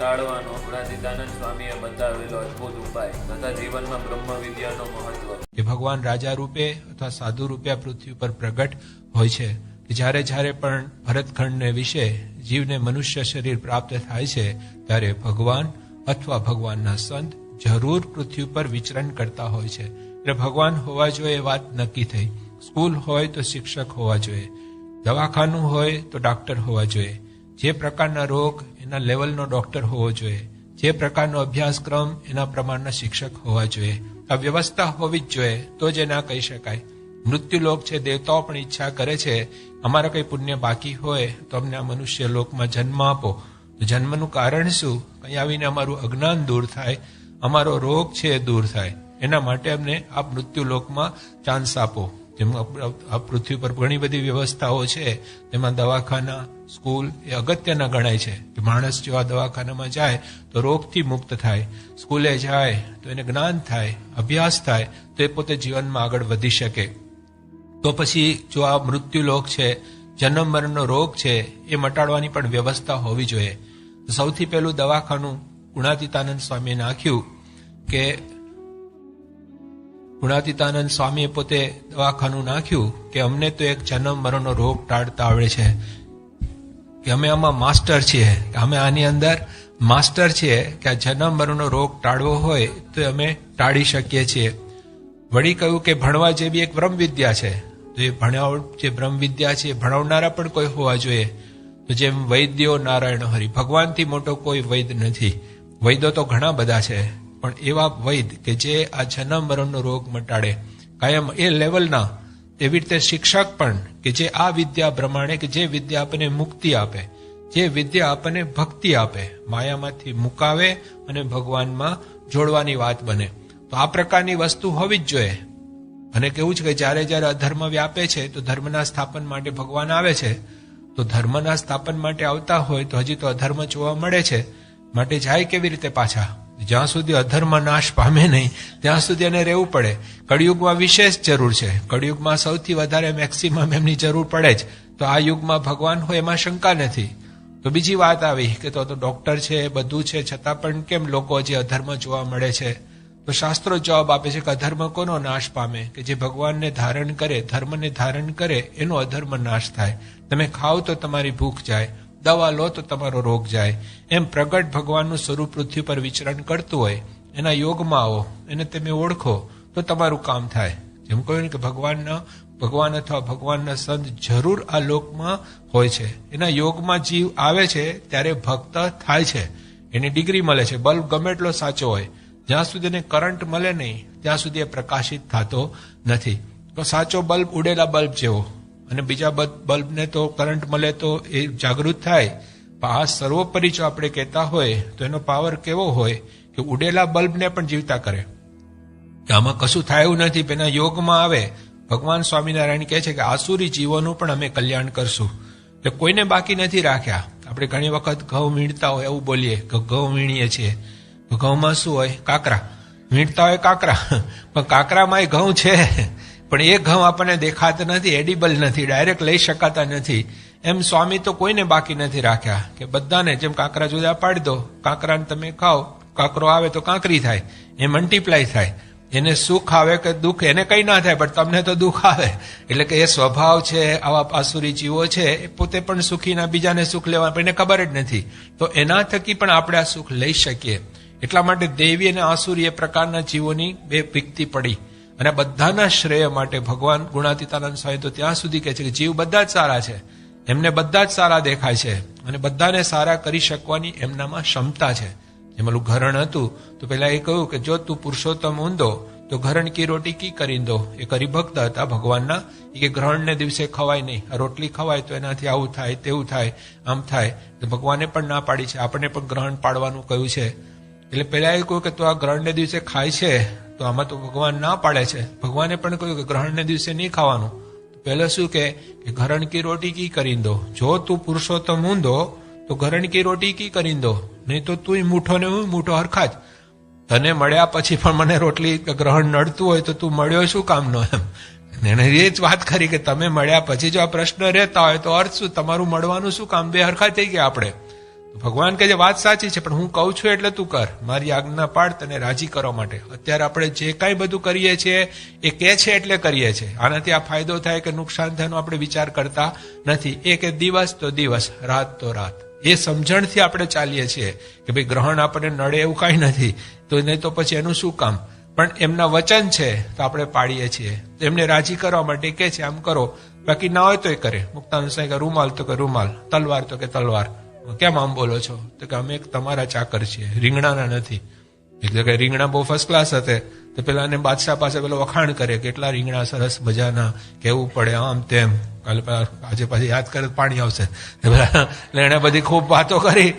ટાળવાનો ગુણાતીતાનંદ સ્વામીએ બતાવેલો અદ્ભુત ઉપાય. તથા જીવનમાં બ્રહ્મ વિદ્યાનો મહત્વ. એ ભગવાન રાજા રૂપે અથવા સાધુ રૂપે પૃથ્વી પર પ્રગટ હોય છે. જ્યારે જ્યારે પણ ભરતખંડને વિશે જીવને મનુષ્ય શરીર પ્રાપ્ત થાય છે, ત્યારે ભગવાન અથવા ભગવાનના સંત જરૂર પૃથ્વી પર વિચરણ કરતા હોય છે. એટલે ભગવાન હોવા જોઈએ એ વાત નક્કી થઈ. સ્કૂલ હોય તો શિક્ષક હોવા જોઈએ. દવાખાનું હોય તો ડાક્ટર હોવા જોઈએ. જે પ્રકારના રોગ એના લેવલનો ડોક્ટર હોવો જોઈએ. જે પ્રકારનો અભ્યાસક્રમ એના પ્રમાણના શિક્ષક હોવા જોઈએ. આ વ્યવસ્થા હોવી જ જોઈએ, તો જ ના કહી શકાય. મૃત્યુલોક છે, દેવતાઓ પણ ઈચ્છા કરે છે, અમારા કંઈ પુણ્ય બાકી હોય, તો અમને આ મનુષ્ય લોકમાં જન્મ આપો. જન્મનું કારણ શું? કંઈ આવીને અમારું અજ્ઞાન દૂર થાય, અમારો રોગ છે એ દૂર થાય. એના માટે અમને આ મૃત્યુલોકમાં ચાન્સ આપો. જેમ આ પૃથ્વી પર ઘણી બધી વ્યવસ્થાઓ છે, તેમાં દવાખાના, સ્કૂલ એ અગત્યના ગણાય છે. કે માણસ જો આ દવાખાનામાં જાય તો રોગથી મુક્ત થાય, સ્કૂલે જાય તો એને જ્ઞાન થાય, અભ્યાસ થાય, તો એ પોતે જીવનમાં આગળ વધી શકે. તો પછી જો આ મૃત્યુલોક છે, જન્મ મરણનો રોગ છે, એ મટાડવાની પણ વ્યવસ્થા હોવી જોઈએ. સૌથી પહેલું દવાખાનું ગુણાતીતાનંદ સ્વામીએ નાખ્યું કે ગુણાતીતાનંદ સ્વામીએ પોતે દવાખાનું નાખ્યું કે અમને તો એક જન્મ મરણનો રોગ ટાળતા આવડે છે. કે અમે આમાં માસ્ટર છીએ. અમે આની અંદર માસ્ટર છીએ કે આ જન્મ મરણનો રોગ ટાળવો હોય તો અમે ટાળી શકીએ છીએ. વળી કહ્યું કે ભણવા જેવી એક બ્રહ્મ વિદ્યા છે, તો એ ભણાવ જે બ્રહ્મ વિદ્યા છે એ ભણાવનારા પણ કોઈ હોવા જોઈએ. તો જેમ વૈદ્યો નારાયણ હરિ, ભગવાનથી મોટો કોઈ વૈદ નથી. વૈદો તો ઘણા બધા છે. પણ એવા વૈદ કે જે આ જન્મ મરણનો રોગ મટાડે, કાયમ એ લેવલના, એવી રીતે શિક્ષક પણ કે જે આ વિદ્યા પ્રમાણે કે જે વિદ્યા આપણને મુક્તિ આપે, જે વિદ્યા આપણને ભક્તિ આપે, માયામાંથી મુકાવે અને ભગવાનમાં જોડવાની વાત બને. તો આ પ્રકારની વસ્તુ હોવી જ જોઈએ. અને કેવું છે કે જ્યારે જ્યારે અધર્મ વ્યાપે છે, તો ધર્મના સ્થાપન માટે ભગવાન આવે છે. તો ધર્મના સ્થાપન માટે આવતા હોય તો હજી તો અધર્મ જોવા મળે છે. માટે જાય કેવી રીતે પાછા? જ્યાં સુધી અધર્મ નાશ પામે નહીં, ત્યાં સુધી એને રહેવું પડે. કળિયુગમાં વિશેષ જરૂર છે. કળિયુગમાં સૌથી વધારે મેક્સિમમ એમની જરૂર પડે જ. તો આ યુગમાં ભગવાન હોય એમાં શંકા નથી. તો બીજી વાત આવી કે તો ડોક્ટર છે, બધું છે, છતાં પણ કેમ લોકો જે અધર્મ જોવા મળે છે? તો શાસ્ત્રો જવાબ આપે છે કે અધર્મ કોનો નાશ પામે? કે જે ભગવાનને ધારણ કરે, ધર્મને ધારણ કરે, એનો અધર્મ નાશ થાય. તમે ખાઓ તો તમારી ભૂખ જાય. દવા લો તો તમારો રોગ જાય. એમ પ્રગટ ભગવાનનું સ્વરૂપ પૃથ્વી પર વિચરણ કરતું હોય, એના યોગમાં આવો, એને તમે ઓળખો, તો તમારું કામ થાય. જેમ કહ્યું કે ભગવાનના, ભગવાન અથવા ભગવાનના સંત જરૂર આ લોકમાં હોય છે. એના યોગમાં જીવ આવે છે, ત્યારે ભક્ત થાય છે. એની ડિગ્રી મળે છે. બલ્બ ગમે એટલો સાચો હોય, જ્યાં સુધી એને કરંટ મળે નહીં, ત્યાં સુધી એ પ્રકાશિત થતો નથી. તો સાચો બલ્બ ઉડેલા બલ્બ જેવો. અને બીજા બલ્બને તો, કરંટ મળે તો એ જાગૃત થાય. પણ આ સર્વોપરી જો આપણે કહેતા હોય, તો એનો પાવર કેવો હોય કે ઉડેલા બલ્બને પણ જીવતા કરે? આમાં કશું થાય નથી એના યોગમાં આવે. ભગવાન સ્વામિનારાયણ કહે છે કે આસુરી જીવોનું પણ અમે કલ્યાણ કરશું. એટલે કોઈને બાકી નથી રાખ્યા. આપણે ઘણી વખત ઘઉં વીણતા હોય એવું બોલીએ કે ઘઉં વીણીએ છીએ. ઘઉંમાં શું હોય? કાકરા. વીણતા હોય કાકરા. પણ કાકરામાં એ ઘઉં છે. પણ એ ઘઉં આપણને દેખાતા નથી એડિબલ નથી ડાયરેક્ટ લઈ શકાતા નથી. એમ સ્વામી તો કોઈને બાકી નથી રાખ્યા, કે બધાને જેમ કાંકરા જુદા પાડી દો, કાંકરાને તમે ખાઓ, કાંકરો આવે તો કાંકરી થાય એ મલ્ટીપ્લાય થાય. એને સુખ આવે કે દુઃખ, એને કઈ ના થાય, પણ તમને તો દુઃખ આવે. એટલે કે એ સ્વભાવ છે, આવા આસુરી જીવો છે, એ પોતે પણ સુખીના બીજાને સુખ લેવા, પણ એને ખબર જ નથી. તો એના થકી પણ આપણે આ સુખ લઈ શકીએ. એટલા માટે દેવી અને આસુરી એ પ્રકારના જીવોની બે ભીકતી પડી. અને બધાના શ્રેય માટે ભગવાન ગુણાતીતાનંદ સ્વામી તો ત્યાં સુધી કહે છે કે જીવ બધા જ સારા છે. એમને બધા જ સારા દેખાય છે. અને બધાને સારા કરી શકવાની એમનામાં ક્ષમતા છે. એમનું ઘરણ હતું, તો પેલા એ કહ્યું કે જો તું પુરુષોત્તમ ઊંધો, તો ઘરણ કી રોટી કી કરી દો. એ હરિભક્ત હતા ભગવાનના. એ કે ગ્રહણને દિવસે ખવાય નહીં. રોટલી ખવાય તો એનાથી આવું થાય, તેવું થાય, આમ થાય. તો ભગવાને પણ ના પાડી છે. આપણને પણ ગ્રહણ પાડવાનું કહ્યું છે. એટલે પેલા એ કહ્યું કે તું આ ગ્રહણને દિવસે ખાય છે, તો આમાં તો ભગવાન ના પાડે છે. ભગવાને પણ કહ્યું કે ગ્રહણને દિવસે નહીં ખાવાનું. પહેલા શું કે ઘરણ કી રોટી કી કરી દો. જો તું પુરુષોત્તમ ઊંધો તો ઘરણ કી રોટી કી કરી દો. નહીં તો તું મૂઠો ને હું મૂઠો હરખા જ. તને મળ્યા પછી પણ મને રોટલી ગ્રહણ નડતું હોય તો તું મળ્યો શું કામનો એમ? એને એ જ વાત કરી કે તમે મળ્યા પછી જો આ પ્રશ્ન રહેતા હોય તો અર્થ શું? તમારું મળવાનું શું કામ? બે હરખા થઈ ગયા આપણે. ભગવાન કે જે વાત સાચી છે, પણ હું કહું છું એટલે તું કર. મારી આજ્ઞા પાડ તને રાજી કરવા માટે. અત્યારે આપણે જે કાંઈ બધું કરીએ છીએ, એ કે છે એટલે કરીએ છીએ. આનાથી આ ફાયદો થાય કે નુકસાન થાય આપણે વિચાર કરતા નથી. એ કે દિવસ તો દિવસ, રાત તો રાત. એ સમજણથી આપણે ચાલીએ છીએ કે ભાઈ ગ્રહણ આપણને નડે એવું કાંઈ નથી. તો નહીં તો પછી એનું શું કામ? પણ એમના વચન છે, તો આપણે પાડીએ છીએ. એમને રાજી કરવા માટે કે છે, આમ કરો. બાકી ના હોય તો એ કરે. મુક્તાનુ સાહેબ કે રૂમાલ તો કે રૂમાલ, તલવાર તો કે તલવાર. કેમ આમ બોલો છો? તો કે અમે તમારા ચાકર છીએ, રીંગણાના નથી. એટલે કે રીંગણા બહુ ફર્સ્ટ ક્લાસ હતે. તો પેલા એને બાદશાહ પાસે પેલો વખાણ કરે કેટલા રીંગણા સરસ મજાના, કેવું પડે આમ તેમ. કાલે આજે પાછી યાદ કરે પાણી આવશે. એટલે એને બધી ખૂબ વાતો કરી.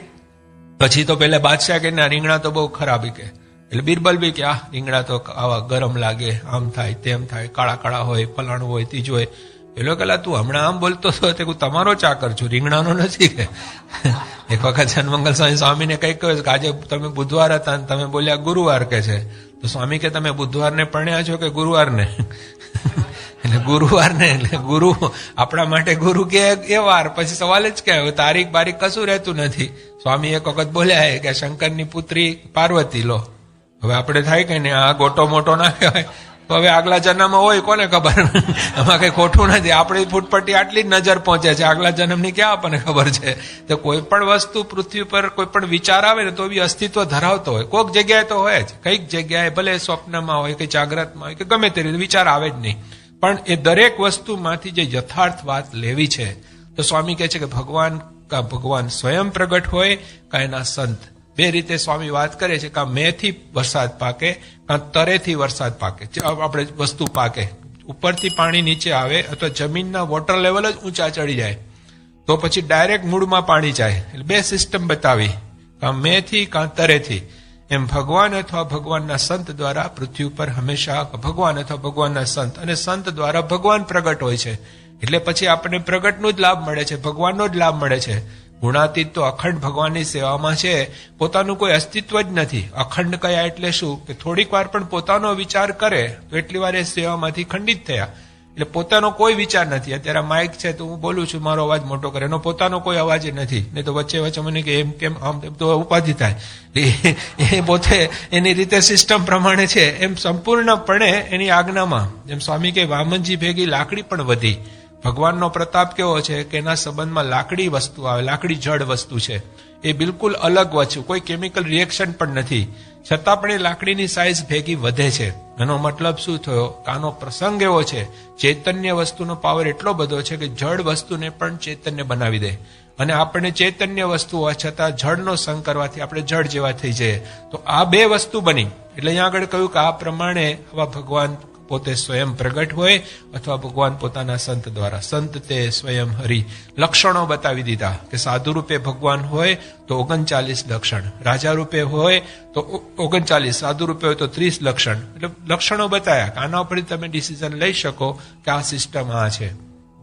પછી તો પેલા બાદશાહ કે ના, રીંગણા તો બહુ ખરાબ કે. એટલે બિરબલ બી કે આ રીંગણા તો આવા ગરમ લાગે, આમ થાય તેમ થાય, કાળા કાળા હોય, ફલાણું હોય, ત્રીજું હોય. પેલો કલા, તું હમણાં આમ બોલતો હતો તે હું તમારો ચાકર છું, રીંગણાનો નથી કે. એક વખત જનમંગલ સ્વામી સ્વામીને કઈ કહ્યું કે આજે તમે બુધવાર હતા અને તમે બોલ્યા ગુરુવાર કે છે. તો સ્વામી કે, તમે બુધવારને પરણ્યા છો કે ગુરુવારને? એટલે ગુરુવારને, એટલે ગુરુ આપણા માટે ગુરુ કે એ વાર? પછી સવાલ જ કે, હવે તારીખ બારીખ કશું રહેતું નથી. સ્વામી એક વખત બોલ્યા કે શંકરની પુત્રી પાર્વતી, લો. હવે આપણે થાય કે ને આ ગોટો મોટો ના કહેવાય. તો હવે આગલા જન્મમાં હોય કોને ખબર? એમાં કઈ ખોટું નથી. આપણી ફૂટપટ્ટી આટલી જ નજર પહોંચે છે. આગલા જન્મની ક્યાં આપણને ખબર છે? તો કોઈ પણ વસ્તુ પૃથ્વી પર કોઈ પણ વિચાર આવે ને તો બી અસ્તિત્વ ધરાવતો હોય. કોઈક જગ્યાએ તો હોય જ. કંઈક જગ્યાએ, ભલે સ્વપ્નમાં હોય કે જાગ્રતમાં હોય કે ગમે તે રીતે, વિચાર આવે જ નહીં. પણ એ દરેક વસ્તુમાંથી જે યથાર્થ વાત લેવી છે, તો સ્વામી કહે છે કે ભગવાન કા ભગવાન સ્વયં પ્રગટ હોય કા એના સંત બે રીતે સ્વામી વાત કરે છે કાં મેથી વરસાદ પાકે કાં તરેથી વરસાદ પાકે. આપણે વસ્તુ પાકે. ઉપરથી પાણી નીચે આવે અથવા જમીનના વોટર લેવલ જ ઊંચા ચડી જાય. તો પછી ડાયરેક્ટ મૂળમાં પાણી જાય. એટલે બે સિસ્ટમ બતાવી. કાં મેથી, કાં તરેથી. એમ ભગવાન અથવા ભગવાનના સંત દ્વારા પૃથ્વી ઉપર હંમેશા ભગવાન અથવા ભગવાનના સંત અને સંત દ્વારા ભગવાન પ્રગટ હોય છે. એટલે પછી આપણને પ્રગટનો જ લાભ મળે છે, ભગવાનનો જ લાભ મળે છે. ગુણાતીત તો અખંડ ભગવાનની સેવામાં છે, પોતાનું કોઈ અસ્તિત્વ જ નથી. અખંડ કયા એટલે શું? કે થોડીક વાર પણ પોતાનો વિચાર કરે, તો એટલી વાર એ સેવામાંથી ખંડિત થયા. એટલે પોતાનો કોઈ વિચાર નથી. અત્યારે માઇક છે તો હું બોલું છું, મારો અવાજ મોટો કરે. એનો પોતાનો કોઈ અવાજ નથી. નહીં તો વચ્ચે વચ્ચે મને કે, એમ કેમ? આમ તેમ તો ઉપાધિ થાય. એ- પોતે એની રીતે સિસ્ટમ પ્રમાણે છે. એમ સંપૂર્ણપણે એની આજ્ઞામાં, જેમ સ્વામી કે, વામનજી ભેગી લાકડી પણ વધી. ભગવાનનો પ્રતાપ કેવો છે કે એના સંબંધમાં લાકડી વસ્તુ આવે, લાકડી જડ વસ્તુ છે. એ બિલકુલ અલગ વસ્તુ, કોઈ કેમિકલ રિએક્શન પણ નથી. છતાં પણ એ લાકડીની સાઇઝ ભેગી વધે છે. એનો મતલબ શું થયો? આનો પ્રસંગ એવો છે, ચૈતન્ય વસ્તુનો પાવર એટલો બધો છે કે જડ વસ્તુને પણ ચૈતન્ય બનાવી દે. અને આપણને ચૈતન્ય વસ્તુ હોવા છતાં જળનો સંગ કરવાથી આપણે જળ જેવા થઈ જઈએ. તો આ બે વસ્તુ બની. એટલે અહીંયા આગળ કહ્યું કે આ પ્રમાણે આવા ભગવાન પોતે સ્વયં પ્રગટ હોય અથવા ભગવાન પોતાના સંત દ્વારા. સંત તે સ્વયં હરિ. લક્ષણો બતાવી દીધા કે સાધુ રૂપે ભગવાન હોય તો ઓગણચાલીસ લક્ષણ. રાજા રૂપે હોય તો ઓગણચાલીસ. સાધુ રૂપે હોય તો ત્રીસ લક્ષણ. એટલે લક્ષણો બતાવ્યા કે આના ઉપરથી તમે ડિસિઝન લઈ શકો કે આ સિસ્ટમ આ છે.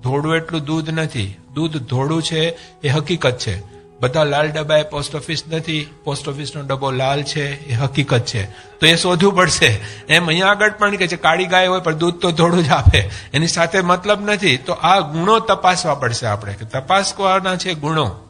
ધોળું એટલું દૂધ નથી. દૂધ ધોળું છે, એ હકીકત છે. બધા લાલ ડબ્બા એ પોસ્ટ ઓફિસ નથી. પોસ્ટ ઓફિસનો ડબ્બો લાલ છે, એ હકીકત છે. તો એ શોધવું પડશે. એમ અહીંયા આગળ પણ કે છે, કાળી ગાય હોય પણ દૂધ તો થોડું જ આપે. એની સાથે મતલબ નથી. તો આ ગુણો તપાસવા પડશે આપણે, કે તપાસવાના છે ગુણો.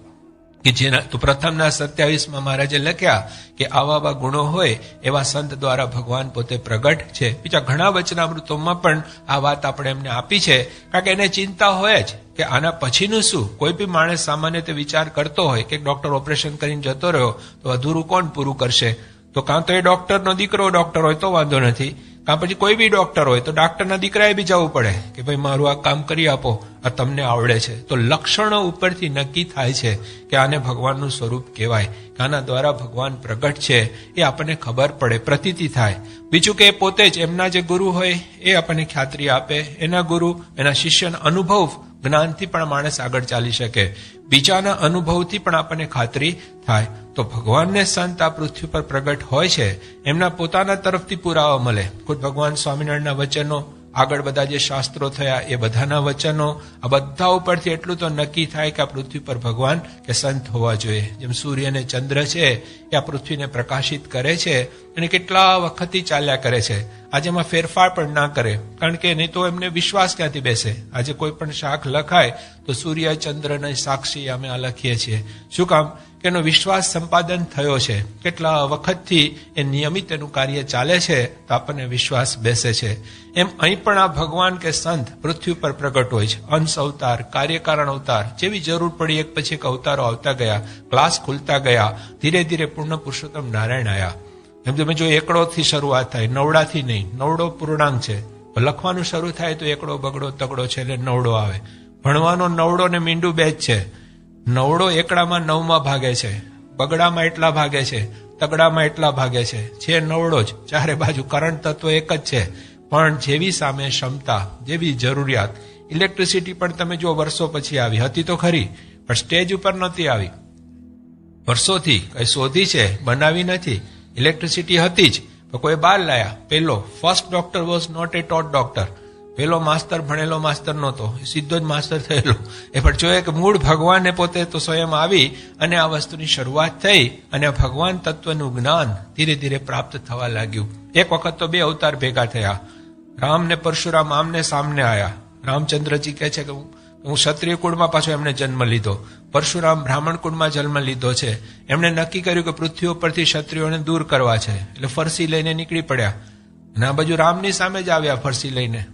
કે જેના તો પ્રથમના સત્યાવીસમાં મહારાજે લખ્યા કે આવા આવા ગુણો હોય એવા સંત દ્વારા ભગવાન પોતે પ્રગટ છે. બીજા ઘણા વચનામૃતોમાં પણ આ વાત આપણે એમને આપી છે. કારણ કે એને ચિંતા હોય જ કે આના પછીનું શું? કોઈ બી માણસ સામાન્ય રીતે વિચાર કરતો હોય કે ડોક્ટર ઓપરેશન કરીને જતો રહ્યો, તો અધૂરું કોણ પૂરું કરશે? તો કાં તો એ ડોક્ટરનો દીકરો ડોક્ટર હોય તો વાંધો નથી. કાં પછી કોઈ બી ડોક્ટર હોય તો ડાક્ટરના દીકરાએ બી જવું પડે કે ભાઈ મારું આ કામ કરી આપો, આ તમને આવડે છે. તો લક્ષણો ઉપરથી નક્કી થાય છે કે આને ભગવાનનું સ્વરૂપ કહેવાય, કે આના દ્વારા ભગવાન પ્રગટ છે, એ આપણને ખબર પડે, પ્રતીતિ થાય. બીજું કે પોતે જ એમના જે ગુરુ હોય એ આપણને ખ્યાત્રી આપે. એના ગુરુ, એના શિષ્યના અનુભવ જ્ઞાનથી પણ માણસ આગળ ચાલી શકે. બીજાના અનુભવથી પણ આપણને ખાતરી થાય. તો ભગવાનને સંત આ પૃથ્વી પર પ્રગટ હોય છે, એમના પોતાના તરફથી પુરાવા મળે. ખુદ ભગવાન સ્વામિનારાયણના વચનો, આગળ બધા જે શાસ્ત્રો થયા એ બધાના વચનો, આ બધા ઉપરથી એટલું તો નક્કી થાય કે આ પૃથ્વી પર ભગવાન કે સંત હોવા જોઈએ. જેમ સૂર્ય અને ચંદ્ર છે, એ આ પૃથ્વીને પ્રકાશિત કરે છે અને કેટલા વખતથી ચાલ્યા કરે છે. આજે એમાં ફેરફાર પણ ના કરે. કારણ કે નહીં તો એમને વિશ્વાસ ક્યાંથી બેસે? આજે કોઈ પણ શાખ લખાય તો સૂર્ય ચંદ્રને સાક્ષી અમે આ લખીએ છીએ. શું કામ? કે એનો વિશ્વાસ સંપાદન થયો છે. કેટલા વખતથી એ નિયમિત એનું કાર્ય ચાલે છે તો આપણને વિશ્વાસ બેસે છે. એમ અહીં પણ આ ભગવાન કે સંત પૃથ્વી પર પ્રગટ હોય છે. અંશ અવતાર, કાર્યકારણ અવતાર, જેવી જરૂર પડી એક પછી એક અવતારો આવતા ગયા, ક્લાસ ખુલતા ગયા, ધીરે ધીરે પૂર્ણ પુરુષોત્તમ નારાયણ આયા. એમ તમે જો એકડોથી શરૂઆત થાય, નવડાથી નહીં, નવડો પૂર્ણાંક છે. લખવાનું શરૂ થાય તો એકડો બગડો, તગડો છે એટલે નવડો આવે. ભણવાનો નવડો ને મીંડું બે જ છે. નવડો એકડામાં નવમાં ભાગે છે, બગડામાં એટલા ભાગે છે, તગડામાં એટલા ભાગે છે. છે નવડો જ, ચારે બાજુ કરંટ તત્વ એક જ છે. પણ જેવી સામે ક્ષમતા, જેવી જરૂરિયાત, ઇલેક્ટ્રિસિટી પણ તમે જો વર્ષો પછી આવી. હતી તો ખરી, પણ સ્ટેજ ઉપર નહોતી આવી. વર્ષોથી કઈ શોધી છે, બનાવી નથી. ઇલેક્ટ્રિસિટી હતી જ. પણ કોઈ બહાર લાયા. પેલો first doctor was not a tot doctor પેલો માસ્તર ભણેલો માસ્તર નહોતો. સીધો જ માસ્તર થયેલો. એ પણ જોઈએ કે મૂળ ભગવાને પોતે તો સ્વયં આવી અને આ વસ્તુની શરૂઆત થઈ અને ભગવાન તત્વનું જ્ઞાન ધીરે ધીરે પ્રાપ્ત થવા લાગ્યું. એક વખત તો બે અવતાર ભેગા થયા. રામ ને પરશુરામ આમને સામને આયા. રામચંદ્રજી કહે છે કે હું હું ક્ષત્રિય કુળમાં પાછો એમણે જન્મ લીધો. પરશુરામ બ્રાહ્મણ કુળમાં જન્મ લીધો છે. એમણે નક્કી કર્યું કે પૃથ્વી ઉપરથી ક્ષત્રિયોને દૂર કરવા છે. એટલે ફરસી લઈને નીકળી પડ્યા. અને આ બાજુ રામની સામે જ આવ્યા ફરસી લઈને.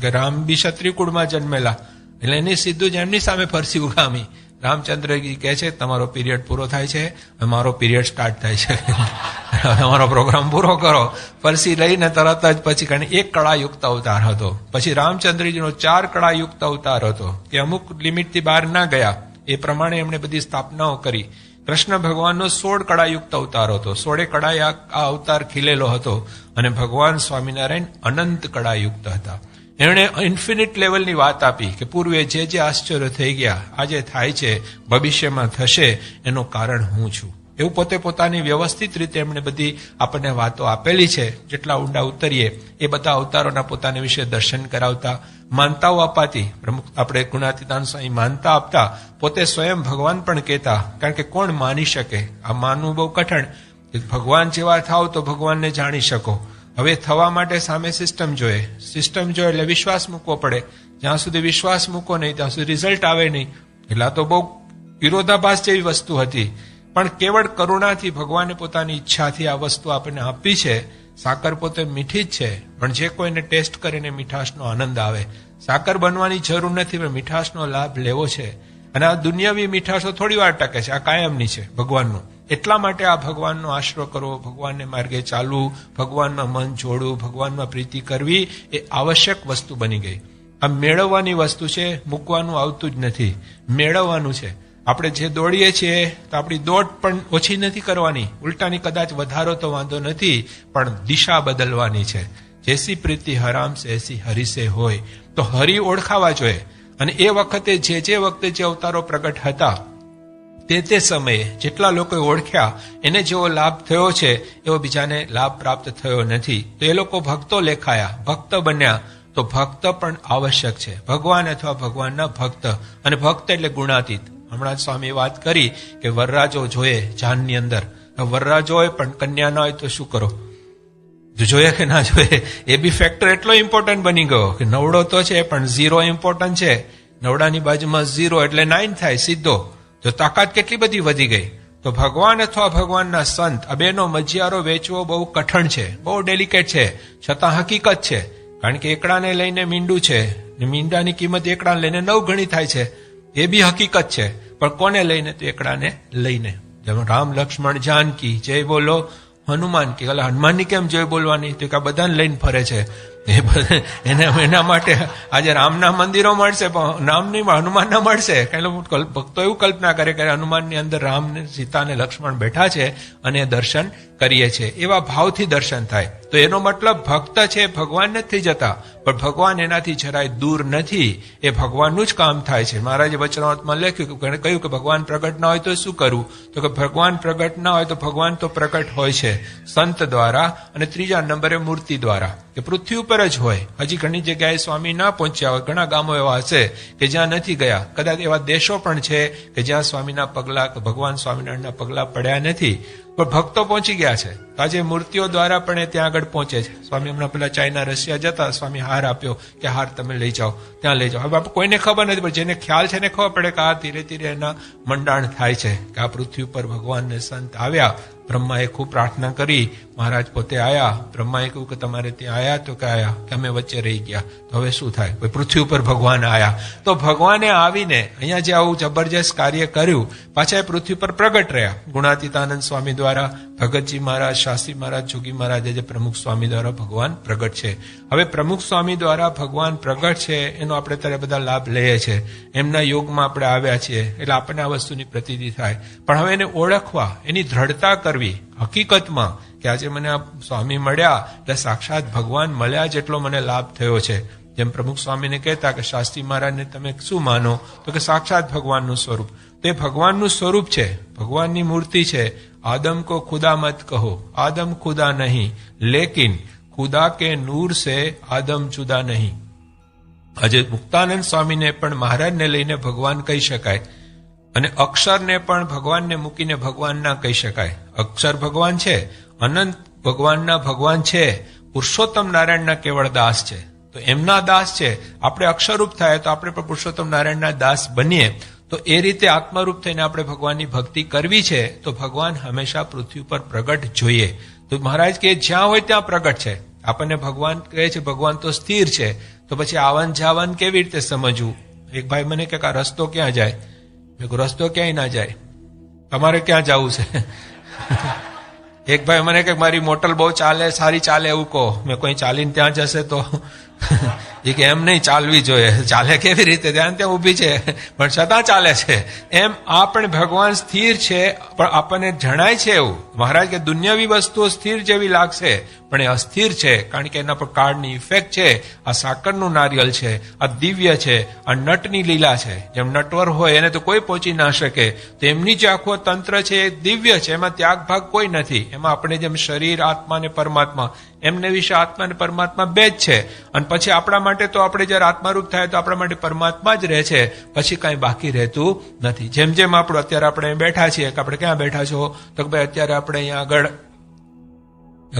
કે રામ બી ક્ષત્રિય કુળમાં જન્મેલા. એટલે એની સીધું જ એમની સામે ફરસી ઉગામી. રામચંદ્રજી કહે છે, તમારો પીરિયડ પૂરો થાય છે મારો પીરિયડ સ્ટાર્ટ થાય છે. તમારો પ્રોગ્રામ પૂરો કરો. પરસી લઈને તરત જ પછી કારણ એક કળાયુક્ત અવતાર હતો. પછી રામચંદ્રજીનો ચાર કળાયુક્ત અવતાર હતો, કે અમુક લિમિટથી બહાર ના ગયા. એ પ્રમાણે એમણે બધી સ્થાપનાઓ કરી. કૃષ્ણ ભગવાનનો સોળ કળાયુક્ત અવતાર હતો. સોળે કળાએ આ અવતાર ખીલેલો હતો અને ભગવાન સ્વામિનારાયણ અનંત કળાયુક્ત હતા. એમણે ઇન્ફિનિટ લેવલની વાત આપી કે પૂર્વે જે જે આશ્ચર્ય થઈ ગયા, આજે થાય છે, ભવિષ્યમાં થશે, એનું કારણ હું છું. એવું પોતે પોતાની વ્યવસ્થિત રીતે એમણે બધી આપણને વાતો આપેલી છે. જેટલા ઊંડા ઉતરીએ, એ બધા અવતારોના પોતાને વિશે દર્શન કરાવતા, માનતાઓ અપાતી. પ્રમુખ આપણે ગુણાતીતાન સ્વામી માનતા આપતા, પોતે સ્વયં ભગવાન પણ કહેતા, કારણ કે કોણ માની શકે? આ માનવું બહુ કઠણ. ભગવાન જેવા થાવ તો ભગવાનને જાણી શકો. હવે થવા માટે સામે સિસ્ટમ જોઈએ. સિસ્ટમ જોઈએ એટલે વિશ્વાસ મૂકવો પડે. જ્યાં સુધી વિશ્વાસ મૂકો નહીં, ત્યાં સુધી રિઝલ્ટ આવે નહીં. એટલે તો બહુ વિરોધાભાસ જેવી વસ્તુ હતી. પણ કેવળ કરુણાથી ભગવાને પોતાની ઈચ્છાથી આ વસ્તુ આપણને આપી છે. સાકર પોતે મીઠી જ છે. પણ જે કોઈને ટેસ્ટ કરીને મીઠાશનો આનંદ આવે. સાકર બનવાની જરૂર નથી, પણ મીઠાશનો લાભ લેવો છે. અને આ દુનિયાવી મીઠાશો થોડી વાર ટકે છે. આ કાયમની છે ભગવાનનું. એટલા માટે આ ભગવાનનો આશરો કરવો, ભગવાનને માર્ગે ચાલવું ભગવાનમાં મન જોડવું, ભગવાનમાં પ્રીતિ કરવી એ આવશ્યક વસ્તુ બની ગઈ. આ મેળવવાની વસ્તુ છે, મૂકવાનું આવતું જ નથી. મેળવવાનું છે. આપણે જે દોડીએ છીએ, તો આપણી દોડ પણ ઓછી નથી કરવાની. ઉલટાની કદાચ વધારો તો વાંધો નથી, પણ દિશા બદલવાની છે. જેસી પ્રીતિ હરામ એસી હરિસે હોય, તો હરિ ઓળખાવા જોઈએ. અને એ વખતે જે જે વખતે જે અવતારો પ્રગટ હતા તે તે સમયે જેટલા લોકોએ ઓળખ્યા, એને જેવો લાભ થયો છે, એવો બીજાને લાભ પ્રાપ્ત થયો નથી. તો એ લોકો ભક્તો લેખાયા, ભક્ત બન્યા, તો ભક્ત પણ આવશ્યક છે. ભગવાન અથવા ભગવાનના ભક્ત. અને ભક્ત એટલે ગુણાતીત. હમણાં સ્વામી વાત કરી કે વરરાજો જોયે જાનની અંદર. વરરાજો હોય પણ કન્યા ના હોય તો શું કરો? જોઈએ કે ના જોઈએ એ બી ફેક્ટર એટલો ઇમ્પોર્ટન્ટ બની ગયો કે નવડો તો છે, પણ ઝીરો ઇમ્પોર્ટન્ટ છે. નવડાની બાજુમાં ઝીરો એટલે નાઇન થાય, સીધો. તો તાકાત કેટલી બધી વધી ગઈ, તો ભગવાન અથવા ભગવાનના સંત, આ બેનો મજિયારો વેચવો બહુ કઠણ છે, બહુ ડેલિકેટ છે, છતાં હકીકત છે. કારણ કે એકડાને લઈને મીંડું છે, ને મીંડાની કિંમત એકડાને લઈને નવ ગણી થાય છે, એ બી હકીકત છે. પણ કોને લઈને? તો એકડાને લઈને. જેમ રામ લક્ષ્મણ જાનકી, જય બોલો હનુમાન કે હનુમાનની કેમ જય બોલવાની? તો કે આ બધાને લઈને ફરે છે. એના એના માટે આજે રામના મંદિરો મળશે, પણ નામ નહીં હનુમાન ના મળશે. કારણ ભક્તો એવું કલ્પના કરે કે હનુમાનની અંદર રામ ને સીતા ને લક્ષ્મણ બેઠા છે અને દર્શન કરીએ છીએ એવા ભાવથી દર્શન થાય. તો એનો મતલબ ભક્ત છે, ભગવાન નથી જતા. પણ ભગવાન એનાથી જરાય દૂર નથી. એ ભગવાનનું જ કામ થાય છે. મહારાજે વચનાવતમાં લખ્યું કે કહ્યું કે ભગવાન પ્રગટ ના હોય તો શું કરવું તો કે ભગવાન પ્રગટ ના હોય તો ભગવાન તો પ્રગટ હોય છે. સંત દ્વારા અને ત્રીજા નંબરે મૂર્તિ દ્વારા. કે પૃથ્વી ઉપર જ હોય. હજી ઘણી જગ્યાએ સ્વામી ના પહોંચ્યા હોય. ઘણા ગામો એવા હશે કે જ્યાં નથી ગયા. કદાચ એવા દેશો પણ છે કે જ્યાં સ્વામીના પગલા ભગવાન સ્વામિનારાયણના પગલા પડ્યા નથી. પણ ભક્તો પહોંચી ગયા છે. આજે મૂર્તિઓ દ્વારા પણ એ ત્યાં આગળ પહોંચે છે. સ્વામી હમણાં પેલા ચાઇના, રશિયા જતા સ્વામી હાર આપ્યો કે હાર તમે લઈ જાઓ, ત્યાં લઈ જાઓ. હવે આપણે કોઈને ખબર નથી, પણ જેને ખ્યાલ છે ને ખબર પડે કે આ ધીરે ધીરે એના મંડાણ થાય છે. કે આ પૃથ્વી ઉપર ભગવાનને સંત આવ્યા બ્રહ્માએ ખૂબ પ્રાર્થના કરી, મહારાજ પોતે આયા. બ્રહ્માએ કહ્યું કે તમારે ત્યાં આયા તો કે આયા? કે અમે વચ્ચે રહી ગયા. તો હવે શું થાય? પૃથ્વી ઉપર ભગવાન આયા. તો ભગવાને આવીને અહીંયા જે આવું જબરજસ્ત કાર્ય કર્યું, પાછા એ પૃથ્વી પર પ્રગટ રહ્યા. ગુણાતીતાનંદ સ્વામી દ્વારા, ભગતજી મહારાજ, શાસ્ત્રી મહારાજ, જોગી મહારાજ, જે પ્રમુખ સ્વામી દ્વારા ભગવાન પ્રગટ છે. હવે પ્રમુખ સ્વામી દ્વારા ભગવાન પ્રગટ છે, એનો આપણે ત્યારે બધા લાભ લઈએ છીએ. એમના યોગમાં આપણે આવ્યા છીએ. એટલે આપણને આ વસ્તુની પ્રતીતિ થાય. પણ હવે એને ઓળખવા, એની દ્રઢતા કરવી. હકીકતમાં કે આજે મને આ સ્વામી મળ્યા, એટલે સાક્ષાત ભગવાન મળ્યા જેટલો મને લાભ થયો છે. જેમ પ્રમુખ સ્વામીને કહેતા કે, શાસ્ત્રી મહારાજને તમે શું માનો? તો કે, સાક્ષાત ભગવાનનું સ્વરૂપ. તો ભગવાનનું સ્વરૂપ છે. ભગવાનની મૂર્તિ છે. આદમ કો ખુદા મત કહો. આદમ ખુદા નહીં. લેકિન ખુદા કે નૂર સે આદમ જુદા નહીં. આજે મુક્તાનંદ સ્વામીને પણ મહારાજને લઈને ભગવાન કહી શકાય. અને અક્ષરને પણ ભગવાનને મૂકીને ભગવાન ના કહી શકાય. અક્ષર ભગવાન છે, અનંત ભગવાનના ભગવાન છે, પુરુષોત્તમ નારાયણના કેવળ દાસ છે. તો એમના દાસ છે, આપણે અક્ષરરૂપ થાય તો આપણે પણ પુરુષોત્તમ નારાયણના દાસ બનીએ. તો એ રીતે આત્મરૂપ થઈને આપણે ભગવાનની ભક્તિ કરવી છે, તો ભગવાન હંમેશા પૃથ્વી ઉપર પ્રગટ જોઈએ. તો મહારાજ કે જ્યાં હોય ત્યાં પ્રગટ છે. આપણને ભગવાન કહે છે, ભગવાન તો સ્થિર છે. તો પછી આવન જાવન કેવી રીતે સમજવું? એક ભાઈ મને કે રસ્તો ક્યાં જાય? મેં રસ્તો ક્યાંય ના જાય. તમારે ક્યાં જવું છે? એક ભાઈ મને કે મારી મોટલ બહુ ચાલે, સારી ચાલે એવું કહો. મેં કોઈ ચાલીને ત્યાં જશે તો એ કે એમ નહીં ચાલવી જોઈએ. ચાલે કેવી રીતે? ધ્યાન ત્યાં ઊભી છે. પણ છતાં ચાલે છે. એમ આ પણ ભગવાન સ્થિર છે, પણ આપણને જણાય છે એવું. મહારાજ કે દુનિયાવી વસ્તુઓ સ્થિર જેવી લાગશે, પણ એ અસ્થિર છે, કારણ કે એના પર કાળની ઇફેક્ટ છે. આ સાકરનું નારિયેલ છે, આ દિવ્ય છે, આ નટની લીલા છે. જેમ નટવર હોય એને તો કોઈ પહોંચી ના શકે. તો એમની જે આખું તંત્ર છે એ દિવ્ય છે, એમાં ત્યાગ ભાગ કોઈ નથી. એમાં આપણે જેમ શરીર, આત્મા ને પરમાત્મા, એમને વિશે આત્મા અને પરમાત્મા બે જ છે. અને પછી આપણા માટે તો આપણે જયારે આત્મારૂપ થાય તો આપણા માટે પરમાત્મા જ રહે છે. પછી કાંઈ બાકી રહેતું નથી. જેમ જેમ આપણું અત્યારે આપણે બેઠા છીએ, કે આપણે ક્યાં બેઠા છો? તો ભાઈ અત્યારે આપણે અહીંયા આગળ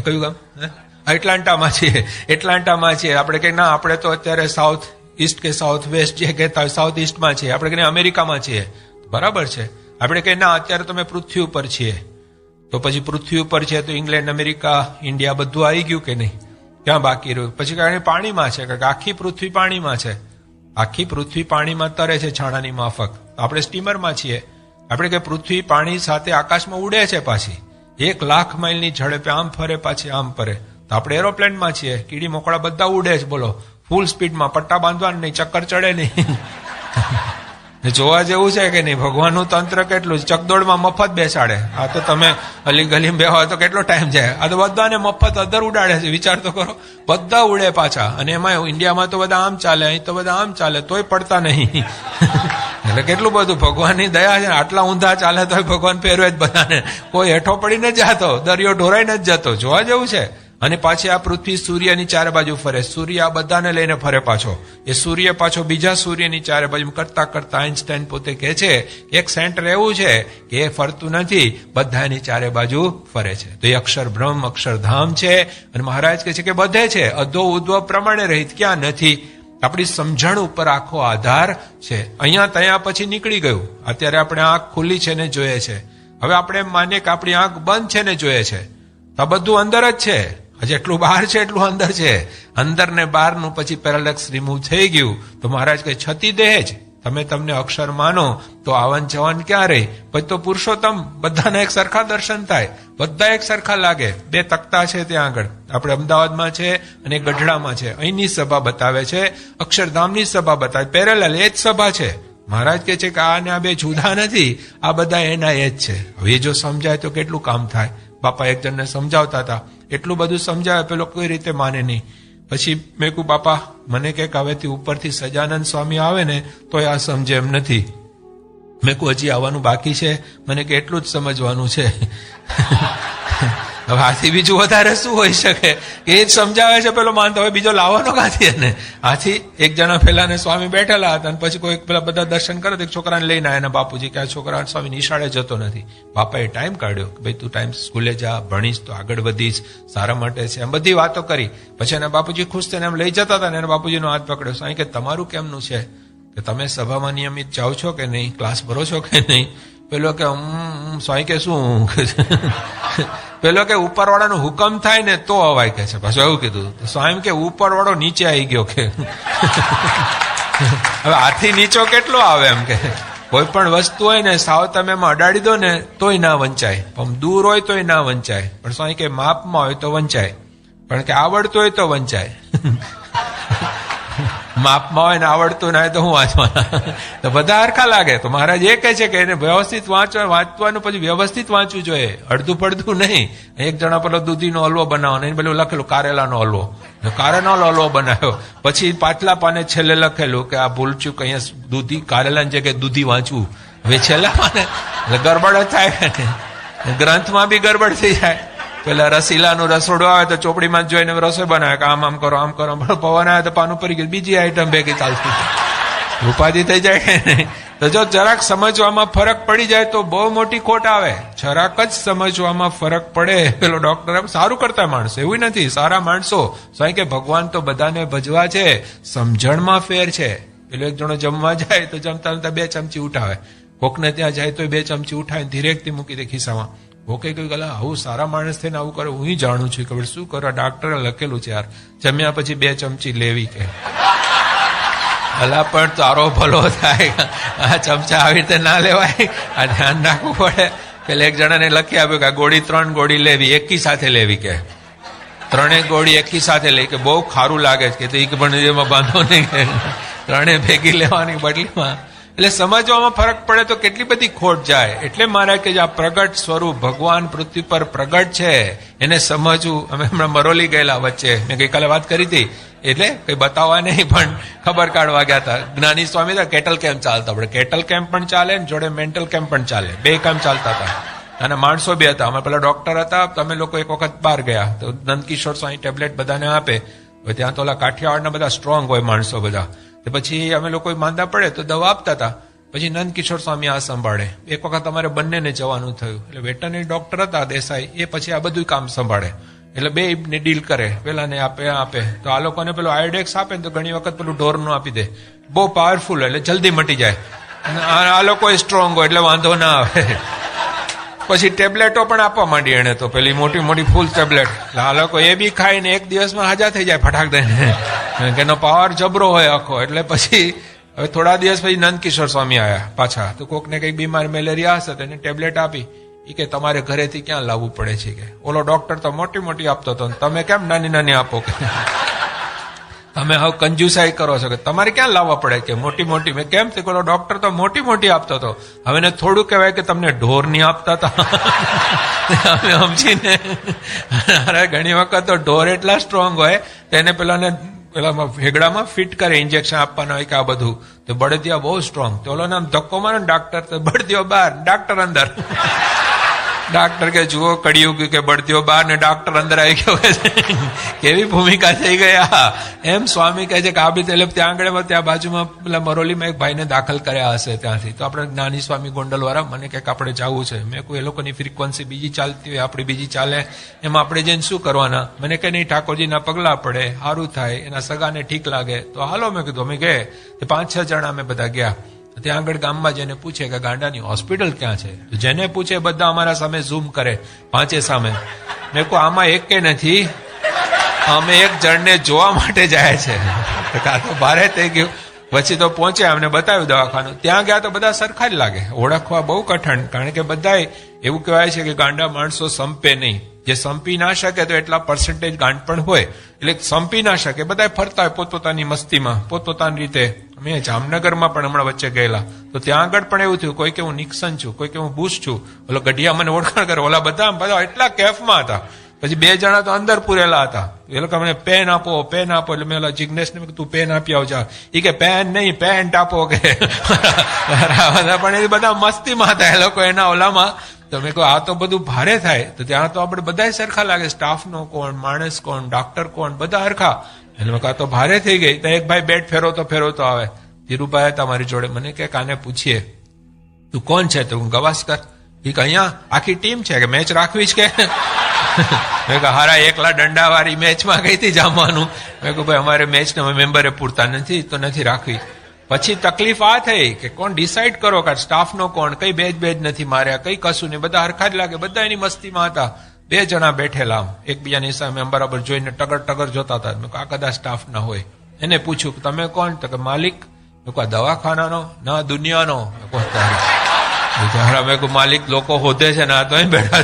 કયું ગામ? એટલાન્ટામાં છીએ. એટલાન્ટામાં છીએ. આપણે કે ના, આપણે તો અત્યારે સાઉથ ઈસ્ટ કે સાઉથ વેસ્ટ જે કહેતા સાઉથ ઈસ્ટમાં છીએ. આપણે કે અમેરિકામાં છીએ. બરાબર છે. આપણે કે ના, અત્યારે તમે પૃથ્વી ઉપર છીએ. તો પછી પૃથ્વી ઉપર છે તો ઇંગ્લેન્ડ અમેરિકા ઇન્ડિયા બધું આવી ગયું કે નહીં? ક્યાં બાકી રહ્યું? પછી કારણ પાણીમાં છે. કારણ કે આખી પૃથ્વી પાણીમાં છે. આખી પૃથ્વી પાણીમાં તરે છે છાણાની માફક. આપણે સ્ટીમરમાં છીએ. આપણે કે પૃથ્વી પાણી સાથે આકાશમાં ઉડે છે પાછી. એક લાખ માઇલની ઝડપે આમ ફરે, પાછી આમ ફરે. તો આપણે એરોપ્લેનમાં છીએ. કીડી મોકળા બધા ઉડે છે. બોલો, ફૂલ સ્પીડમાં, પટ્ટા બાંધવા નહીં, ચક્કર ચડે નહીં. જોવા જેવું છે કે નહીં? ભગવાનનું તંત્ર કેટલું ચકદોડમાં મફત બેસાડે. આ તો તમે અલી ગલીમાં બેહો તો કેટલો ટાઈમ જાય? આ તો બધાને મફત અધર ઉડાડે છે. વિચાર તો કરો. બધા ઉડે પાછા. અને એમાં ઇન્ડિયામાં તો બધા આમ ચાલે, અહીં તો બધા આમ ચાલે, તોય પડતા નહીં. એટલે કેટલું બધું ભગવાનની દયા છે. આટલા ઊંધા ચાલે તો ભગવાન પહેરવે જ બધાને. કોઈ હેઠો પડીને જ જાતો, દરિયો ઢોરાઈને જ જતો. જોવા જેવું છે. અને પાછી આ પૃથ્વી સૂર્યની ચારે બાજુ ફરે. સૂર્ય આ બધાને લઈને ફરે પાછો. એ સૂર્ય પાછો બીજા સૂર્યની ચારે બાજુ કરતા કરતા આઈન્સ્ટાઈન પોતે કહે છે એક સેન્ટર એવું છે કે એ ફરતું નથી, બધાની ચારે બાજુ ફરે છે. તો એ અક્ષર બ્રહ્મ અક્ષરધામ છે અને મહારાજ કહે છે કે બધે છે. અધો ઉદ્ભવ પ્રમાણે રહિત ક્યાં નથી? આપણી સમજણ ઉપર આખો આધાર છે. અહીંયા ત્યાં પછી નીકળી ગયું. અત્યારે આપણે આંખ ખુલ્લી છે ને જોઈએ છે. હવે આપણે માને કે આપણી આંખ બંધ છે ને જોઈએ છે. આ બધું અંદર જ છે. જેટલું બહાર છે, એટલું અંદર છે. અંદર ને બહારનું પછી પેરાલેક્સ રિમૂવ થઈ ગયું. તો મહારાજ કહે, છતી દેહ જ તમે તમને અક્ષર માનો, તો આવન જવાન ક્યાં રહી પછી તો પુરુષોત્તમ, બધાના એક સરખા દર્શન થાય. બધા એક સરખા લાગે. બે તકતા છે ત્યાં આગળ. આપણે અમદાવાદમાં છે અને ગઢડામાં છે. અહીંની સભા બતાવે છે. અક્ષરધામની સભા બતાવે. પેરેલલ, એ જ સભા છે. મહારાજ કે છે કે આ ને આ બે જુદા નથી. આ બધા એના એ જ છે. હવે જો સમજાય તો કેટલું કામ થાય? બાપા એક જણને સમજાવતા હતા. એટલું બધું સમજાવે પેલો કોઈ રીતે માને નહીં. પછી મેં કહું બાપા, મને કે હવેથી ઉપરથી સજાનંદ સ્વામી આવે ને તો આ સમજે એમ નથી. મેં કહું હજી આવવાનું બાકી છે. મને કે એટલું જ સમજવાનું છે. હવે હાથી બીજું વધારે શું હોઈ શકે? એ જ સમજાવે છે પેલો માનતો હવે બીજો લાવવાનો કાથી એને? હાથી એક જણા પેલા ને સ્વામી બેઠેલા હતા અને પછી કોઈ પેલા બધા દર્શન કરે તો એક છોકરાને લઈને આવ્યા બાપુજી કે આ છોકરા સ્વામી નિશાળે જતો નથી. બાપાએ ટાઈમ કાઢ્યો કે ભાઈ તું ટાઈમ સ્કૂલે જા ભણીશ તો આગળ વધીશ સારા માટે છે એમ બધી વાતો કરી. પછી એના બાપુજી ખુશ થઈને એમ લઈ જતા હતા ને એના બાપુજીનો હાથ પકડ્યો. સ્વામી કે તમારું કેમનું છે? કે તમે સભામાં નિયમિત જાઓ છો કે નહીં? ક્લાસ ભરો છો કે નહીં? પેલો કે "હમ, સ્વાઈ કે શું? પેલો કે ઉપરવાળાનો હુકમ થાય ને તો અવાય કે છે. પાછું એવું કીધું. સ્વામી કે ઉપરવાળો નીચે આવી ગયો કે. હવે આથી નીચો કેટલો આવે એમ કે. કોઈ પણ વસ્તુ હોય ને સાવ તમે એમાં અડાડી દો ને તોય ના વંચાય. પણ દૂર હોય તોય ના વંચાય. પણ સ્વામી કે માપમાં હોય તો વંચાય. પણ કે આવડતું હોય તો વંચાય. માપમાં હોય ને આવડતું ના હોય તો હું વાંચવાના. તો બધા હરખા લાગે. તો મહારાજ એ કહે છે કે એને વ્યવસ્થિત વાંચવા વાંચવાનું પછી વ્યવસ્થિત વાંચવું જોઈએ. અડધું પડધું નહીં. એક જણા પેલો દૂધીનો હલવો બનાવવાનો, એને પેલું લખેલું, કારેલાનો હલવો. કારેલાનો હલવો બનાવ્યો. પછી પાછલા પાને છેલ્લે લખેલું કે આ ભૂલ ચૂક અહીંયા દૂધી, કારેલાની જગ્યાએ દૂધી વાંચવું. હવે છેલ્લા પાને. એટલે ગરબડ થાય. ને ગ્રંથમાં બી ગરબડ થઈ જાય. પેલા રસીલાનું રસોડું આવે તો ચોપડીમાં જોઈને રસોઈ બનાવે. કે આમ આમ કરો આમ કરો પવન આવે તો પાનું પડી ગયું. બીજી આઈટમ ભેગી ચાલતી ઉપાધિ થઈ જાય તો જો જરાક સમજવામાં ફરક પડી જાય તો બહુ મોટી ખોટ આવે. જરાક જ સમજવામાં ફરક પડે. પેલો ડોક્ટર સારું કરતા માણસો. એવું નથી. સારા માણસો. સાંઈ કે ભગવાન તો બધાને ભજવા છે. સમજણમાં ફેર છે. પેલો એક જણો જમવા જાય તો જમતા જમતા બે ચમચી ઉઠાવે. કોકને ત્યાં જાય તો બે ચમચી ઉઠાવીને ધીરેકથી મૂકી દે ખિસ્સામાં. ઓકે કહ્યું ગલા, આવું સારા માણસ થઈને આવું કરે, હું જાણું છું. કે શું કરો? ડોક્ટરે લખેલું છે યાર, જમ્યા પછી બે ચમચી લેવી કે. ભલા પણ તારો ભલો થાય. આ ચમચા આવી રીતે ના લેવાય. આ ધ્યાન રાખવું પડે. પેલે એક જણાને લખી આપ્યું કે ગોળી ત્રણ ગોળી લેવી, એકી સાથે લેવી કે. ત્રણેય ગોળી એકી સાથે લઈ કે બહુ ખારું લાગે છે કે તો એક પણ એમાં બાંધો નહીં ત્રણેય ભેગી લેવાની બદલીમાં. એટલે સમજવામાં ફરક પડે તો કેટલી બધી ખોટ જાય. એટલે મારે કે આ પ્રગટ સ્વરૂપ ભગવાન પૃથ્વી પર પ્રગટ છે. એને સમજવું. અમે હમણાં મરોલી ગયેલા વચ્ચે. મેં ગઈકાલે વાત કરી હતી. એટલે કઈ બતાવવા નહીં, પણ ખબર કાઢવા ગયા હતા. જ્ઞાની સ્વામી કેટલ કેમ્પ ચાલતા આપણે કેટલ કેમ્પ પણ ચાલે ને જોડે મેન્ટલ કેમ્પ પણ ચાલે. બે કેમ્પ ચાલતા હતા. અને માણસો બી હતા. અમે પેલા ડોક્ટર હતા. તમે લોકો એક વખત બહાર ગયા. તો નંદકિશોર સ્વામી ટેબ્લેટ બધાને આપે. ત્યાં તો ઓલા કાઠિયાવાડના બધા સ્ટ્રોંગ હોય માણસો બધા. પછી અમે લોકો માંદા પડે તો દવા આપતા હતા. પછી નંદકિશોર સ્વામી આ સંભાળે. એક વખત અમારે બંનેને જવાનું થયું. એટલે વેટરનરી ડોક્ટર હતા દેસાઈ. એ પછી આ બધું કામ સંભાળે. એટલે બે ને ડીલ કરે. પેલાને આપે આપે. તો આ લોકોને પેલું આયોડેક્સ આપે ને તો ઘણી વખત પેલું ઢોરનું આપી દે. બહુ પાવરફુલ એટલે જલ્દી મટી જાય. આ લોકો સ્ટ્રોંગ હોય એટલે વાંધો ના આવે. પછી ટેબ્લેટો પણ આપવા માંડી એને તો. પેલી મોટી મોટી ફૂલ ટેબ્લેટ. આ લોકો એ બી ખાઈને એક દિવસમાં હાજા થઈ જાય ફટાક દઈને. એનો પાવર જબરો હોય આખો. એટલે પછી હવે થોડા દિવસ પછી નંદકિશોર સ્વામી આવ્યા પાછા. તો કોકને કંઈક બીમાર મેલેરિયા હશે તો એને ટેબ્લેટ આપી. એ કે તમારે ઘરેથી ક્યાં લાવવું પડે છે કે? ઓલો ડોક્ટર તો મોટી મોટી આપતો હતો. તમે કેમ નાની નાની આપો કે? તમે હવે કંજુસાઈ કરો છો કે તમારે ક્યાં લાવવા પડે કે મોટી મોટી? મેં કેમ તે પેલો ડોક્ટર તો મોટી મોટી આપતો હતો. હવે એને થોડું કહેવાય કે તમને ઢોર નહીં આપતા હતા. અમે સમજીને. અરે, ઘણી વખત તો ઢોર એટલા સ્ટ્રોંગ હોય તેને પેલાને પેલામાં ભેગડામાં ફિટ કરે ઇન્જેક્શન આપવાના હોય કે આ બધું. તો બળદિયા બહુ સ્ટ્રોંગ તો ઓલો નામ ધક્કો મારે ડાક્ટર તો બળદિયો બહાર ડાક્ટર અંદર. ડાક્ટર કે, જુઓ, કડિયું કે બળતીઓ બહાર ને ડાક્ટર અંદર આવી ગયો કેવી ભૂમિકા થઈ ગયા એમ સ્વામી કહે છે કે, આ બી એટલે ત્યાં આગળ ત્યાં બાજુમાં પેલા મરોલીમાં એક ભાઈને દાખલ કર્યા હશે ત્યાંથી. તો આપણે જ્ઞાની સ્વામી ગોંડલવાળા, મને કંઈક આપણે જવું છે. મેં કોઈ એ લોકોની ફ્રીક્વન્સી બીજી ચાલતી હોય, આપણી બીજી ચાલે. એમાં આપણે જઈને શું કરવાના? મને કે નહીં, ઠાકોરજીના પગલા પડે સારું થાય, એના સગાને ઠીક લાગે. તો, હાલો, મેં કીધું, અમે ગયે. પાંચ છ જણા અમે બધા ગયા. ત્યાં આગળ ગામમાં જેને પૂછે કે ગાંડાની હોસ્પિટલ ક્યાં છે? જેને પૂછે બધા અમારા સામે ઝૂમ કરે, પાંચે સામે. મેં કહું, આમાં એક કે નથી? અમે એક જણને જોવા માટે જાય છે. કાં તો ભારે થઈ ગયું. પછી તો પહોંચ્યા, અમને બતાવ્યું દવાખાનું. ત્યાં ગયા તો બધા સરખા જ લાગે. ઓળખવા બહુ કઠણ, કારણ કે બધાય એવું કહેવાય છે કે ગાંડા માણસો સંપે નહીં. જે સંપી ના શકે તો એટલા પર્સન્ટેજ ગાંડ પણ હોય. એટલે સંપી ના શકે બધા ફરતા હોય પોતપોતાની મસ્તીમાં, પોતપોતાની રીતે. અમે જામનગરમાં પણ હમણાં વચ્ચે ગયેલા. તો ત્યાં આગળ પણ એવું થયું કોઈ કે હું નિક્સન છું કોઈ કે હું બુશ છું. ઓલો ગઢિયા મને ઓળખાણ કરે, ઓલા બધા બધા એટલા કેફમાં હતા. પછી બે જણા તો અંદર પૂરેલા હતા. એ લોકો મને પેન આપો પેન આપો. એટલે મેં ઓલા જિજ્ઞેશ ને તું પેન આપી આવજા. એ કે પેન નહીં પેન્ટ આપો. કે પણ એ બધા મસ્તીમાં હતા, એ લોકો એના ઓલામાં. તો મેં કહ્યું, આ તો બધું ભારે થાય. તો ત્યાં તો આપણે બધા સરખા લાગે સ્ટાફનો કોણ, માણસ કોણ ડોક્ટર કોણ, બધા હરખા. એટલે મેં તો ભારે થઈ ગઈ. તો એક ભાઈ બેટ ફેરવતો ફેરવતો આવે, ધીરુભાઈ હતા મારી જોડે મને કે કાને પૂછીએ? તું કોણ છે? તો હું ગવાસ્કર? એ કે અહીંયા આખી ટીમ છે, કે મેચ રાખવી જ કે? મેં કહ્યું, હારા, એકલા દંડાવાળી મેચમાં કઈ હતી જમવાનું? મેં કહ્યું, ભાઈ, અમારે મેચને મેમ્બરે પૂરતા નથી, તો નથી રાખવી. પછી તકલીફ આ થઈ કે કોણ ડિસાઈડ કરો કે સ્ટાફનો કોણ કઈ બેજ બેજ નથી માર્યા કઈ કશું નહીં બધા હરખા જ લાગે બધા એની મસ્તીમાં હતા. બે જણા બેઠેલા એકબીજાની સામે બરાબર જોઈને ટગર ટગર જોતા હતા. મેં આ કદાચ સ્ટાફ ના હોય. એને પૂછ્યું કે તમે કોણ? તો કે માલિક. મેં દવાખાનાનો? ના દુનિયાનો. મેં કહ્યું, માલિક લોકો હોદે છે ને આ તો બેઠા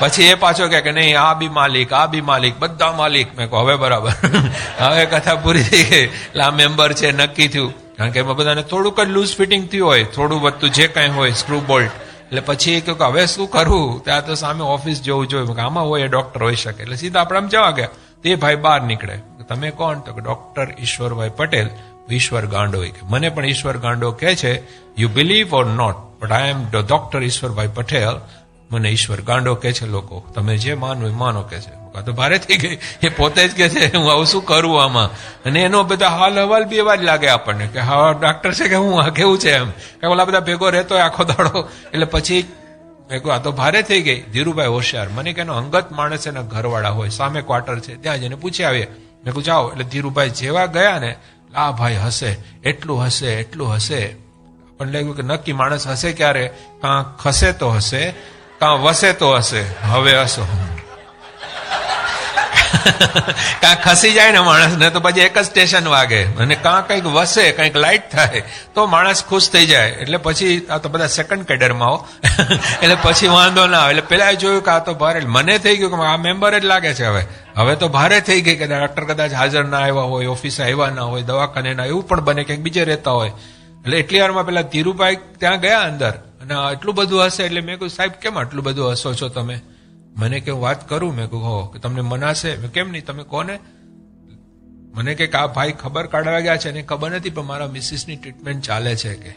પછી એ પાછો કે નહીં, આ બી માલિક, આ બી માલિક, બધા માલિક. મેં કહું, હવે બરાબર. હવે કથા પૂરી થઈ ગઈ. એટલે આ મેમ્બર છે, નક્કી થયું. કારણ કે એમાં બધાને થોડુંક જ લૂઝ ફિટિંગ થયું હોય, થોડું બધું જે કાંઈ હોય સ્ક્રૂ બોલ્ટ એટલે પછી એ કે, હવે શું કરવું ત્યાં તો સામે ઓફિસ જવું જોઈએ આમાં હોય એ ડોક્ટર હોઈ શકે. એટલે સીધા આપણે આમ જવા ગયા. તે ભાઈ બહાર નીકળે. તમે કોણ? તો કે ડોક્ટર ઈશ્વરભાઈ પટેલ, ઈશ્વર ગાંડો કે, મને પણ ઈશ્વર ગાંડો કહે છે you believe or not but I am doctor Ishwarbhai Patel. મને ઈશ્વર, ગાંડો કે છે લોકો, તમે જે માનો એ માનો કે છે. આ તો ભારે થઈ ગઈ. એ પોતે જ કે છે, હું આવું શું કરું આમાં? અને એનો બધા હાલ હવાલ બી એવા જ લાગે આપણને કે, હા ડોક્ટર છે કે હું, આ કેવું છે એમ? કે ઓલા બધા ભેગો રહેતો આખો દાડો. એટલે પછી મેં આ તો ભારે થઈ ગઈ. ધીરુભાઈ હોશિયાર. મને કે, એનો અંગત માણસ એના ઘરવાળા હોય, સામે ક્વાર્ટર છે, ત્યાં જઈને પૂછી આવીએ. મેં કહું જાઓ. એટલે ધીરુભાઈ જેવા ગયા ને, આ ભાઈ હશે, એટલું હશે એટલું હશે. પણ લાગ્યું કે નક્કી માણસ હશે ક્યારે? કાં ખસે તો હશે કાં વસે તો હશે, હવે હશો. કાં ખસી જાય ને માણસ, ને તો પછી એક જ સ્ટેશન વાગે. અને કાં કંઈક વસે, કંઈક લાઇટ થાય, તો માણસ ખુશ થઈ જાય. એટલે પછી, આ તો બધા સેકન્ડ કેડરમાં હો. એટલે પછી વાંધો ના આવે. એટલે પેલા જોયું કે આ તો ભારે મને થઈ ગયું કે આ મેમ્બર જ લાગે છે હવે. હવે તો ભારે થઈ ગઈ કે ડોક્ટર કદાચ હાજર ના આવ્યા હોય ઓફિસે આવ્યા ના હોય, દવાખાને ના એવું પણ બને ક્યાંક બીજે રહેતા હોય. એટલે એટલી વારમાં પેલા ધીરુભાઈ ત્યાં ગયા અંદર. અને આટલું બધું હશે એટલે મેં કહ્યું સાહેબ, કેમ આટલું બધું હસો છો તમે? મને કે વાત કરું. મેં કહું હો કે તમને મનાશે કેમ નહીં? તમે કોને? મને કે આ ભાઈ ખબર કાઢવા ગયા છે, એને ખબર નથી, પણ મારા મિસિસની ટ્રીટમેન્ટ ચાલે છે કે.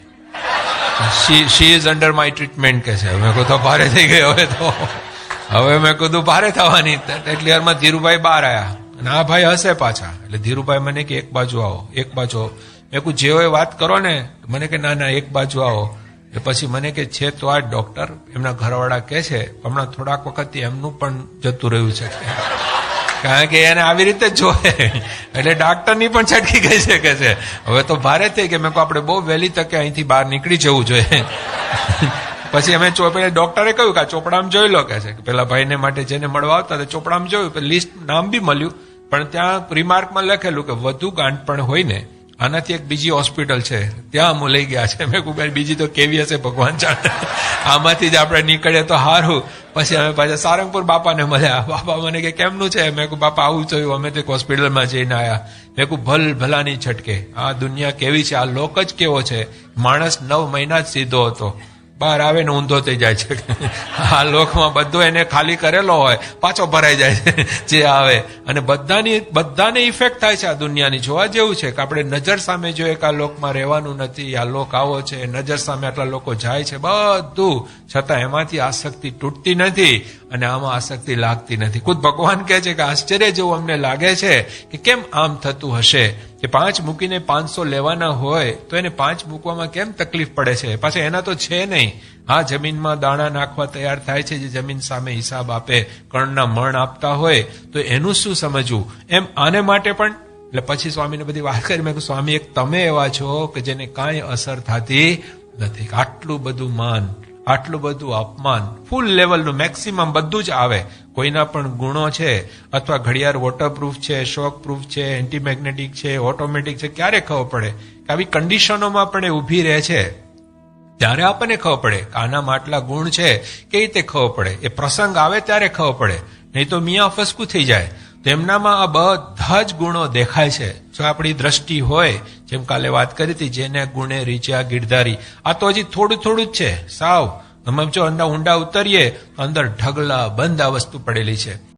She is under my treatment કે છે. મેં કહું તો ભારે થઈ ગઈ હવે તો. હવે મેં કીધું, ભારે થવાની. એટલી વારમાં ધીરુભાઈ બહાર આવ્યા અને આ ભાઈ હશે પાછા. એટલે ધીરુભાઈ મને કે, એક બાજુ આવો, એક બાજુ આવો. મેં કહું જે હોય વાત કરો ને. મને કે, ના ના, એક બાજુ આવો. પછી મને કે છે તો આ ડોક્ટર એમના ઘરવાળા કે છે, હમણાં થોડાક વખતથી એમનું પણ જતું રહ્યું છે. કારણ કે એને આવી રીતે જોવે. એટલે ડાક્ટરની પણ છટકી ગઈ છે કે છે. હવે તો ભારે થઈ કે મેં કહું આપણે બહુ વહેલી તકે અહીંથી બહાર નીકળી જવું જોઈએ. પછી અમે પેલા ડોક્ટરે કહ્યું કે ચોપડામાં જોઈ લો કે છે. પેલા ભાઈને માટે જેને મળવા આવતા તે ચોપડામાં જોયું લિસ્ટ નામ બી મળ્યું. પણ ત્યાં રિમાર્કમાં લખેલું કે વધુ ગાંઠ પણ હોય ને આનાથી એક બીજી હોસ્પિટલ છે. ત્યાં હું લઈ ગયા છે. મેં કહું ભાઈ બીજી તો કેવી હશે ભગવાન જાણે. આમાંથી જ આપણે નીકળીએ તો સારું પછી અમે પાછા સારંગપુર બાપાને મળ્યા. બાપા મને કે, કેમનું છે? મેં કહું બાપા, આવું થયું. અમે તો એક હોસ્પિટલમાં જઈને આવ્યા મેં કહું ભલ ભલાની છટકે. આ દુનિયા કેવી છે? આ લોક જ કેવો છે? માણસ નવ મહિના જ સીધો હતો. બહાર આવે ને ઊંધો થઈ જાય છે. આ લોકમાં બધો એને ખાલી કરેલો હોય, પાછો ભરાઈ જાય છે, જે આવે. અને બધાની, બધાને ઇફેક્ટ થાય છે આ દુનિયાની. જોવા જેવું છે કે આપણે નજર સામે જોઈએ કે આ લોકમાં રહેવાનું નથી, આ લોક આવો છે, નજર સામે આટલા લોકો જાય છે, બધું. છતાં એમાંથી આસક્તિ તૂટતી નથી. અને આમાં આસક્તિ લાગતી નથી. ખુદ ભગવાન કહે છે કે આશ્ચર્ય જેવું અમને લાગે છે કે કેમ આમ થતું હશે? કે પાંચ મૂકીને પાંચસો લેવાના હોય, તો એને પાંચ મૂકવામાં કેમ તકલીફ પડે છે? પાછા એના તો છે નહીં. હા, જમીનમાં દાણા નાખવા તૈયાર થાય છે, જે જમીન સામે હિસાબ આપે, કણના મણ આપતા હોય, તો એનું શું સમજવું? એમ આને માટે પણ? એટલે પછી સ્વામીને બધી વાત કરી. મેં સ્વામી, એક તમે એવા છો કે જેને કાંઈ અસર થતી નથી. આટલું બધું માન આટલું બધું અપમાન. ફૂલ લેવલનું મેક્સિમમ બધું જ આવે. કોઈના પણ ગુણો છે, અથવા ઘડિયાળ વોટરપ્રૂફ છે શોક પ્રૂફ છે એન્ટીમેગ્નેટિક છે ઓટોમેટિક છે, ક્યારે ખબર પડે? કે આવી કન્ડિશનોમાં પણ એ ઊભી રહે છે. ત્યારે આપણને ખબર પડે આનામાં આટલા ગુણ છે કે રીતે ખબર પડે? એ પ્રસંગ આવે ત્યારે ખબર પડે. નહીં તો મિયા ફસકું થઈ જાય. તેમનામાં આ બધા જ ગુણો દેખાય છે. જો આપણી દ્રષ્ટિ હોય, જેમ કાલે વાત કરી હતી, જેને ગુણે રીચ્યા ગીરધારી. આ તો હજી થોડું થોડું જ છે. સાવ. અમે જો અંદર ઊંડા ઉતરીએ અંદર ઢગલા બંધ આ વસ્તુ પડેલી છે.